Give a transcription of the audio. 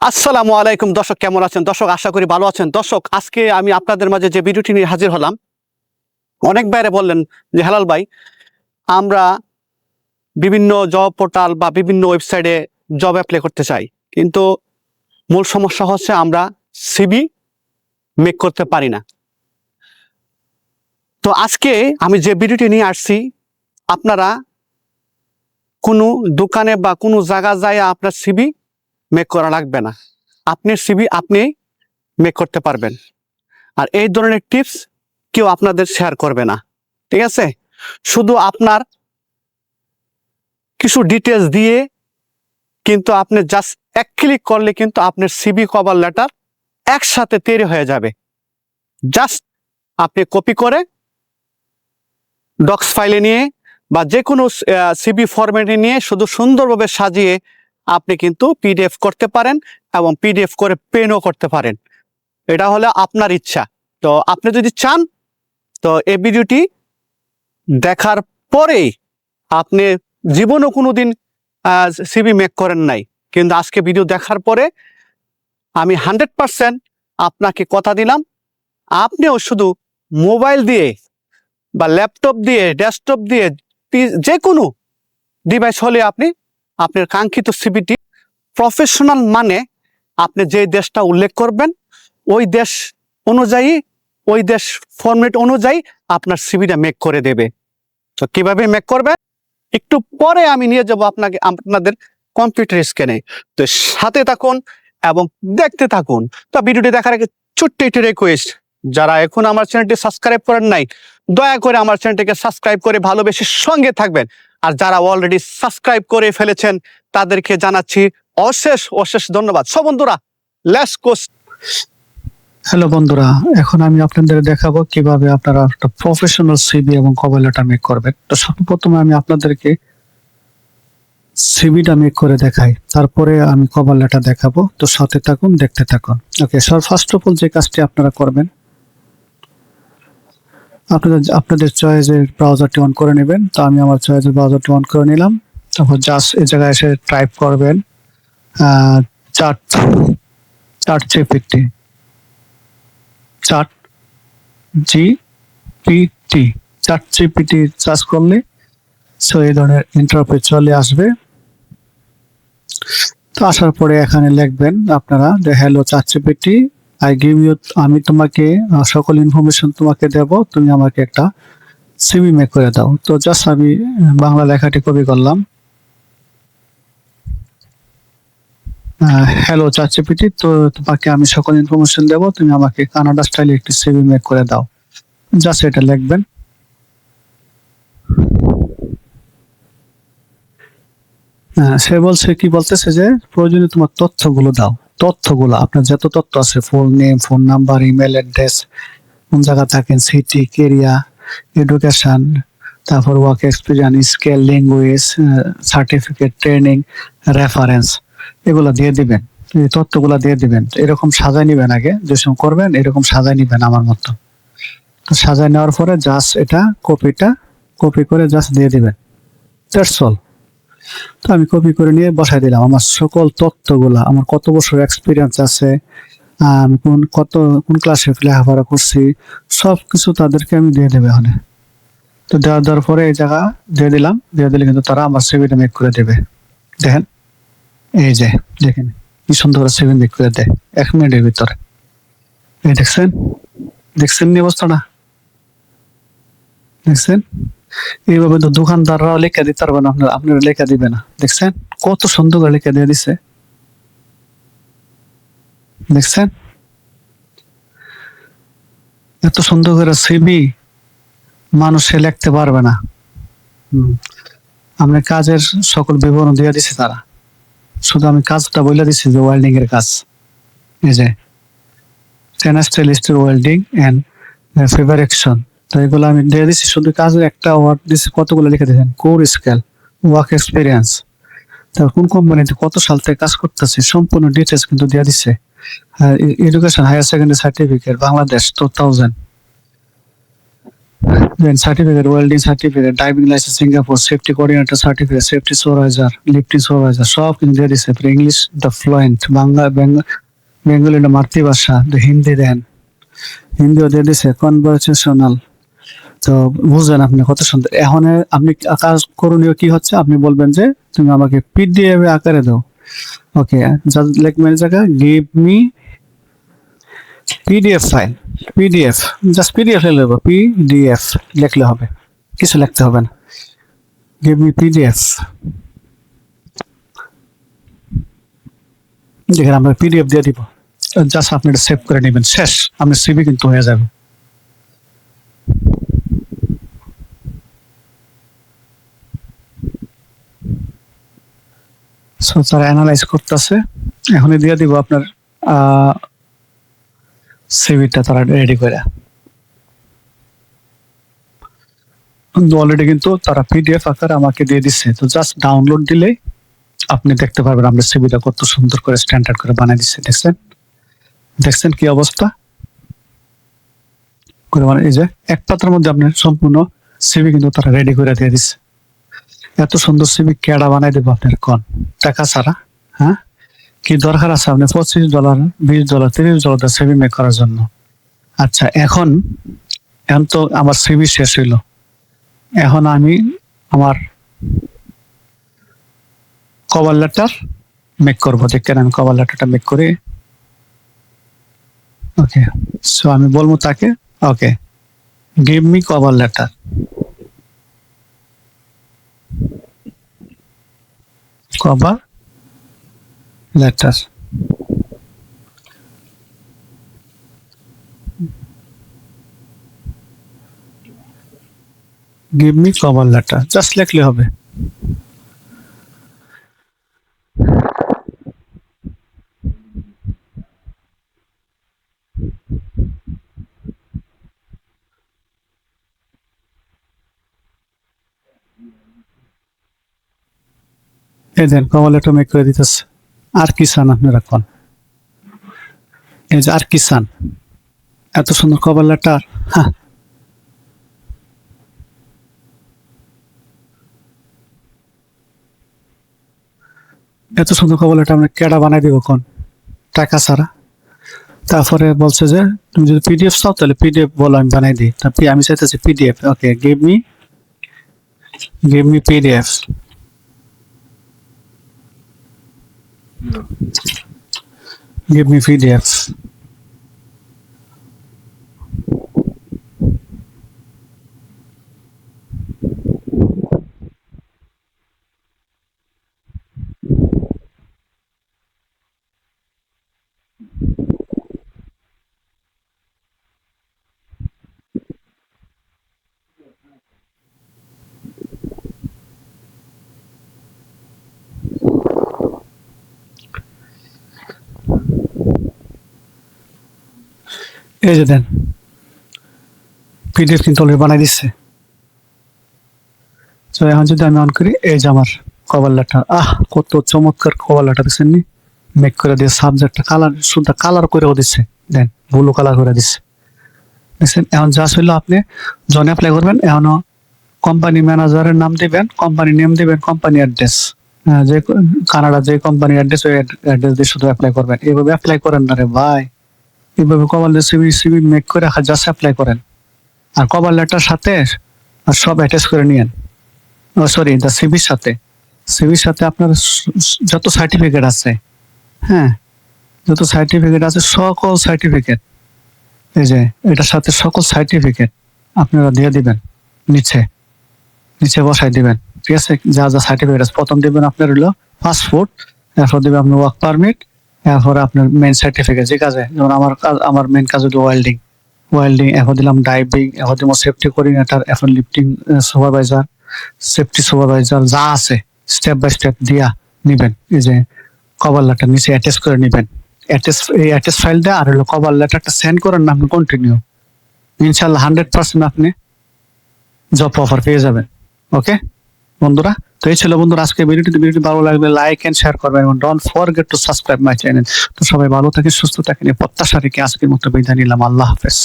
আসসালামু আলাইকুম। দর্শক, কেমন আছেন? দর্শক, আশা করি ভালো আছেন। দর্শক, আজকে আমি আপনাদের মাঝে যে ভিডিওটি নিয়ে হাজির হলাম, অনেক বাইরে বললেন যে, হেলাল ভাই, আমরা বিভিন্ন জব পোর্টাল বা বিভিন্ন ওয়েবসাইটে জব অ্যাপ্লাই করতে চাই। কিন্তু মূল সমস্যা হচ্ছে আমরা সিবি মেক করতে পারি না। তো আজকে আমি যে ভিডিওটি নিয়ে আসছি, আপনারা কোনো দোকানে বা কোনো জায়গা যায় আপনার সিবি মেক করা লাগবে না। আপনি সিবি আপনি মেক করতে পারবেন। আর এই ধরনের টিপস কেউ আপনাদের শেয়ার করবে না। ঠিক আছে? শুধু আপনার কিছু ডিটেলস দিয়ে কিন্তু আপনি জাস্ট এক ক্লিক করলে কিন্তু আপনার সিবি কভার লেটার একসাথে তৈরি হয়ে যাবে। জাস্ট আপনি কপি করে ডক্স ফাইলে নিয়ে বা যে কোনো সিবি ফরম্যাটে নিয়ে শুধু সুন্দরভাবে সাজিয়ে আপনি কিন্তু পিডিএফ করতে পারেন এবং পিডিএফ করে পেনও করতে পারেন। এটা হলো আপনার ইচ্ছা। তো আপনি যদি চান, তো এই ভিডিওটি দেখার পরেই আপনি জীবনও কোনো দিন সিবি মেক করেন নাই। কিন্তু আজকে ভিডিও দেখার পরে আমি হান্ড্রেড পারসেন্ট আপনাকে কথা দিলাম। আপনিও শুধু মোবাইল দিয়ে বা ল্যাপটপ দিয়ে ডেস্কটপ দিয়ে যে কোনো ডিভাইস হলে আপনি আপনার কাঙ্ক্ষিত সিবিটি প্রফেশনাল মানে আপনি যে দেশটা উল্লেখ করবেন, ওই দেশ অনুযায়ী, ওই দেশ ফরম্যাট অনুযায়ী আপনার সিবিটা মেক করে দেবে। তো কীভাবে মেক করবে? একটু পরে আমি নিয়ে যাব আপনাকে, আপনাদের কম্পিউটার স্ক্যানে তো সাথে থাকুন এবং দেখতে থাকুন। তো ভিডিওটি দেখার আগে ছোট্ট একটি রিকোয়েস্ট যারা এখন আমার চ্যানেলটি সাবস্ক্রাইব করেন নাই, দয়া করে আমার চ্যানেলটিকে সাবস্ক্রাইব করে ভালোবেসে সঙ্গে থাকবেন। আর যারা অলরেডি সাবস্ক্রাইব করে ফেলেছেন, তাদেরকে জানাচ্ছি অশেষ অশেষ ধন্যবাদ। সব বন্ধুরা লেস কোস হ্যালো বন্ধুরা, এখন আমি আপনাদের দেখাবো কীভাবে আপনারা একটা প্রফেশনাল সিবি এবং কভার লেটার মেক করবেন। তো সর্বপ্রথমে আমি আপনাদেরকে সিবিটা মেক করে দেখাই। তারপরে আমি কভার লেটার দেখাবো। তো সাথে থাকুন, দেখতে থাকুন। Okay sir first of all যে কাজটি আপনারা করবেন আপনাদের আপনাদের চয়েসের ব্রাউজারটি অন করে নেবেন। তো আমি আমার চয়েসের ব্রাউজারটি অন করে নিলাম। তারপর জাস্ট এই জায়গায় এসে টাইপ করবেন chat chat GPT chat G GPT chat GPT search করলে সো এই ধরনের ইন্টারপ্রেট চলে আসবে। তো আসার পরে এখানে লিখবেন আপনারা যে hello chat GPT I give you আমি তোমাকে সকল ইনফরমেশন তোমাকে দেব, তুমি আমাকে একটা সিবি মেক করে দাও। তো জাস্ট আমি বাংলা লেখাটি কপি করলাম। হ্যালো চাচিপিটি তো তোমাকে আমি সকল ইনফরমেশন দেব, তুমি আমাকে কানাডা স্টাইলে একটি সিভি মেক করে দাও। জাস্ট এটা লিখবেন। সে বলছে, কি বলতেছে যে, প্রয়োজনীয় তোমার তথ্যগুলো দাও। তথ্যগুলো, আপনার যত তথ্য আছে full name phone number email address কোন জায়গা থাকেন সিটি কেরিয়া এডুকেশন তারপর work experience skill language certificate training reference এগুলো দিয়ে দিবেন। এই তথ্যগুলো দিয়ে দিবেন। এরকম সাজায় নিবেন আগে, যে সময় করবেন, এরকম সাজায় নিবেন আমার মতো। সাজায় নেওয়ার পরে জাস্ট এটা কপিটা কপি করে জাস্ট দিয়ে দিবেন। দ্যাটস অল তো আমি কপি করে নিয়ে বসাই দিলাম। আমার সকল তথ্যগুলা আমার কত বছর এক্সপিরিয়েন্স আছে আমি কোন, কত, কোন ক্লাসে লেখাপড়া করছি সব কিছু তাদেরকে আমি দিয়ে দেবে ওখানে তো দেওয়া, দেওয়ার পরে এই জায়গা দিয়ে দিলাম, দিয়ে দিলে কিন্তু তারা আমার সিভিটা মেক করে দেবে। দেখেন, এই যে, দেখেন, কি সুন্দর করে সেভেন মেক করে দেয়, এক মিনিটের ভিতরে। এই দেখছেন? দেখছেন নি অবস্থাটা? দেখছেন? এইভাবে তো দোকানদাররাও লেখা দিতে পারবে না, আপনার আপনারা লেখা দিবে না। দেখছেন? কত সুন্দর করে লেখা দিয়ে দিছে। দেখছেন? এত সুন্দর করে সিবি মানুষে লিখতে পারবে না। আমরা কাজের সকল বিবরণ দিয়ে দিছে তারা। শুধু আমি কাজটা বলে দিচ্ছি যে ওয়েল্ডিং এর কাজ। এই যে stainless steel welding and fabrication আমি দিচ্ছি শুধু কাজের একটা ওয়ার্ড দিচ্ছি কতগুলো লিখে কোর স্কেল ওয়ার্ক এক্সপিরিয়েন্স কোন কোম্পানিতে কত সাল থেকে কাজ করতেছে সম্পূর্ণ ডিটেলস কিন্তু দিয়ে দিচ্ছে education higher secondary certificate Bangladesh two thousand Then certificate, welding certificate, diving license, Singapore, safety coordinator certificate, safety supervisor, lifting supervisor, সব কিন্তু দিয়ে দিছে। English the fluent Bangla Bengali মাতৃভাষা হিন্দি দেন। হিন্দিও দিয়ে দিছে কনভারসেশনাল তো বুঝলেন আপনি কত সুন্দর। এখন আপনি কাজ করণীয় কি হচ্ছে? আপনি বলবেন যে তুমি আমাকে পিডিএফ আকারে দাও। ওকে জাস্ট লিখবেন জায়গা give me PDF file PDF just PDF লিখলে হবে পিডিএফ লিখলে হবে, কিছু লিখতে হবে না। গিভ মি পিডিএফ দেখেন আমরা পিডিএফ দিয়ে দিব। জাস্ট আপনি সেভ করে নেবেন, শেষ, আপনার সিভি কিন্তু হয়ে যাবে। সো তারা অ্যানালাইজ করতেছে। এখনই দিয়ে দিব আপনার সিভিটা তারা রেডি করে। অলরেডি কিন্তু তারা পিডিএফ আকারে আমাকে দিয়ে দিচ্ছে তো জাস্ট ডাউনলোড দিলেই আপনি দেখতে পারবেন আমরা সিভিটা কত সুন্দর করে স্ট্যান্ডার্ড করে বানিয়ে দিচ্ছে দেখছেন? দেখছেন কি অবস্থা? করে মানে এই যে, এক পাতার মধ্যে আপনার সম্পূর্ণ সিভি কিন্তু তারা রেডি করে দিয়ে দিচ্ছে এত সুন্দর সিভি কেডা বানাই দেবো আপনার কন? টাকা ছাড়া হ্যাঁ? কি দরকার আছে আপনি পঁচিশ ডলার, বিশ ডলার, তিরিশ ডলার সিভি মেক করার জন্য। আচ্ছা এখন এখন তো আমার সিভি শেষ হইল। এখন আমি আমার কভার লেটার মেক করব। দেখেন আমি কভার লেটারটা মেক করি। ওকে সো আমি বলব তাকে okay give me cover letter cover letter give me cover letter just লিখলে হবে। এই দেন কভার লেটার মেক করে দিতেছে। আর কি চান আপনারা কোন? এই যে আর কি এত সুন্দর কভার লেটার হ্যাঁ এত সুন্দর কভার লেটার আমরা কেডা বানাই দিব কোন? টাকা ছাড়া। তারপরে বলছে যে, তুমি যদি পিডিএফ চাও তাহলে পিডিএফ বলো, আমি বানাই দিই। আমি চাইতেছি PDF okay give me give me PDF give me PDF. এই যে দেন। পিডিএফ কিন্তু অলরেডি বানাই দিচ্ছে তো এখন যদি আমি অন করি, এই যে আমার কভার লেটার আহ, কত চমৎকার কভার লেটার দিচ্ছেন নি? মেক করে দিয়ে সাবজেক্টটা কালার শুধু কালার করেও দিচ্ছে দেন ব্লু কালার করে দিচ্ছে দেখছেন, এখন যা ছিল আপনি জন অ্যাপ্লাই করবেন, এখনও কোম্পানি ম্যানেজারের নাম দিবেন কোম্পানি নেম দিবেন কোম্পানি অ্যাড্রেস যে কানাডা যে কোম্পানি অ্যাড্রেস ওই অ্যাড্রেস দিয়ে শুধু অ্যাপ্লাই করবেন। এইভাবে অ্যাপ্লাই করেন না রে ভাই। এইভাবে কভার সিভি সিভি মেক করে জাস্ট অ্যাপ্লাই করেন। আর কভার লেটার সাথে আর সব অ্যাটাচ করে নিয়েন। সরি দ্য সিভির সাথে। সিভির সাথে আপনার যত সার্টিফিকেট আছে হ্যাঁ যত সার্টিফিকেট আছে, সকল সার্টিফিকেট এই যে, এটার সাথে সকল সার্টিফিকেট আপনারা দিয়ে দিবেন, নিচে নিচে বসাই দিবেন। ঠিক আছে? যা যা সার্টিফিকেট আছে, প্রথম দিবেন আপনার হলো পাসপোর্ট এরপর দিবেন আপনার ওয়ার্ক পারমিট এরপরে আপনার মেন সার্টিফিকেট ঠিক আছে? যেমন আমার কাজ আমার মেন কাজ হলো ওয়েল্ডিং ওয়েল্ডিং এখন দিলাম ডাইভিং এখন দিলাম সেফটি কোঅর্ডিনেটর এখন লিফটিং সুপারভাইজার সেফটি সুপারভাইজার যা আছে স্টেপ বাই স্টেপ দিয়া নিবেন। এই যে কভার লেটার নিচে অ্যাটাচ করে নিবেন। অ্যাটাচ এই অ্যাটাচ ফাইল দেয় আর হলো কভার লেটারটা সেন্ড করেন না, আপনি কন্টিনিউ ইনশাল্লাহ হান্ড্রেড পার্সেন্ট আপনি জব অফার পেয়ে যাবেন। ওকে বন্ধুরা তো এই ছিল বন্ধুরা আজকে ভিডিওটি। ভিডিওটি ভালো লাগবে লাইক এন্ড শেয়ার করবেন এবং don't forget to subscribe my channel তো সবাই ভালো থাকে সুস্থ থাকেন। প্রত্যাশা রেখে আজকের মতো বিদায় নিলাম। আল্লাহ হাফেজ।